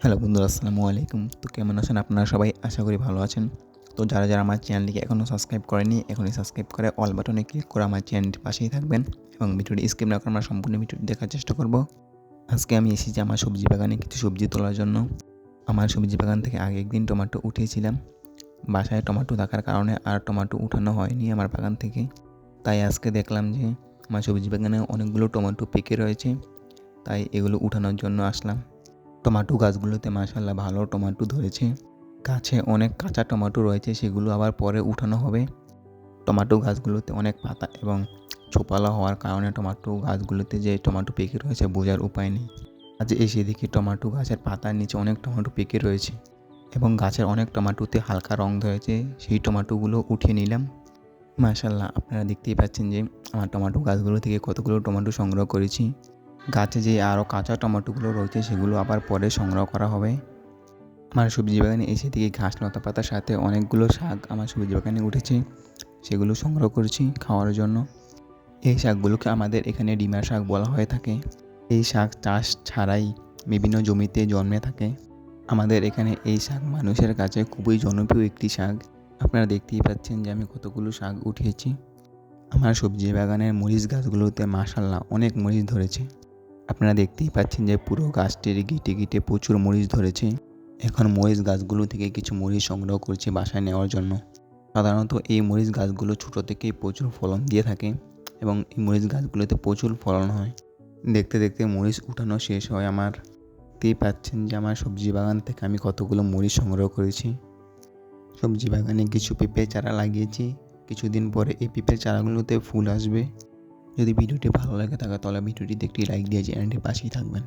Hello বন্ধুরা, আসসালামু আলাইকুম। তো কেমন আছেন আপনারা সবাই? আশা করি ভালো আছেন। তো যারা যারা আমার চ্যানেলটিকে এখনও সাবস্ক্রাইব করেনি এখনই সাবস্ক্রাইব করে অল বাটনে ক্লিক করে আমার চ্যানেলটির পাশেই থাকবেন এবং ভিডিওটি স্কিপ না করে আমরা সম্পূর্ণ ভিডিওটি দেখার চেষ্টা করব। আজকে আমি এসেছি আমার সবজি বাগানে কিছু সবজি তোলার জন্য। আমার সবজি বাগান থেকে আগে একদিন টমেটো উঠিয়েছিলাম। বাসায় টমেটো থাকার কারণে আর টমেটো উঠানো হয়নি আমার বাগান থেকে। তাই আজকে দেখলাম যে আমার সবজি বাগানে অনেকগুলো টমেটো পেকে রয়েছে। তাই এগুলো উঠানোর জন্য আসলাম। টমাটো গাছগুলোতে মাসাল্লাহ ভালো টমাটো ধরেছে। গাছে অনেক কাঁচা টমাটো রয়েছে, সেগুলো আবার পরে উঠানো হবে। টমাটো গাছগুলোতে অনেক পাতা এবং ছোপালা হওয়ার কারণে টমাটো গাছগুলোতে যে টমাটো পেকে রয়েছে বোঝার উপায় নেই। আজ এসে দেখি টমাটো গাছের পাতার নিচে অনেক টমেটো পেকে রয়েছে এবং গাছের অনেক টমাটোতে হালকা রং ধরেছে, সেই টমাটোগুলো উঠিয়ে নিলাম। মাশাল্লাহ আপনারা দেখতেই পাচ্ছেন যে আমার টমাটো গাছগুলো থেকে কতগুলো টমেটো সংগ্রহ করেছি। গাছে যে আরও কাঁচা টমেটোগুলো রয়েছে, সেগুলো আবার পরে সংগ্রহ করা হবে। আমার সবজি বাগানে এসে থেকে ঘাস, লতা পাতার সাথে অনেকগুলো শাক আমার সবজি বাগানে উঠেছে। সেগুলো সংগ্রহ করেছি খাওয়ার জন্য। এই শাকগুলোকে আমাদের এখানে ডিমার শাক বলা হয়ে থাকে। এই শাক চাষ ছাড়াই বিভিন্ন জমিতে জন্মে থাকে। আমাদের এখানে এই শাক মানুষের কাছে খুবই জনপ্রিয় একটি শাক। আপনারা দেখতেই পাচ্ছেন যে আমি কতগুলো শাক উঠিয়েছি। আমার সবজি বাগানের মরিচ গাছগুলোতে মাসাল্লাহ অনেক মরিচ ধরেছে। আপনারা দেখতেই পাচ্ছেন যে পুরো গাছটির গিটে গিটে প্রচুর মরিচ ধরেছে। এখন মরিচ গাছগুলো থেকে কিছু মরিচ সংগ্রহ করছে বাসায় নেওয়ার জন্য। সাধারণত এই মরিচ গাছগুলো ছোটো থেকেই প্রচুর ফলন দিয়ে থাকে এবং এই মরিচ গাছগুলোতে প্রচুর ফলন হয়। দেখতে দেখতে মরিচ উঠানো শেষ হয় আমার। দেখতেই পাচ্ছেন যে আমার সবজি বাগান থেকে আমি কতগুলো মরিচ সংগ্রহ করেছি। সবজি বাগানে কিছু পেঁপে চারা লাগিয়েছি। কিছুদিন পরে এই পেঁপের চারাগুলোতে ফুল আসবে। যদি ভিডিওটি ভালো লাগে থাকে তাহলে ভিডিওটিতে একটি লাইক দিয়ে চ্যানেলটির পাশেই থাকবেন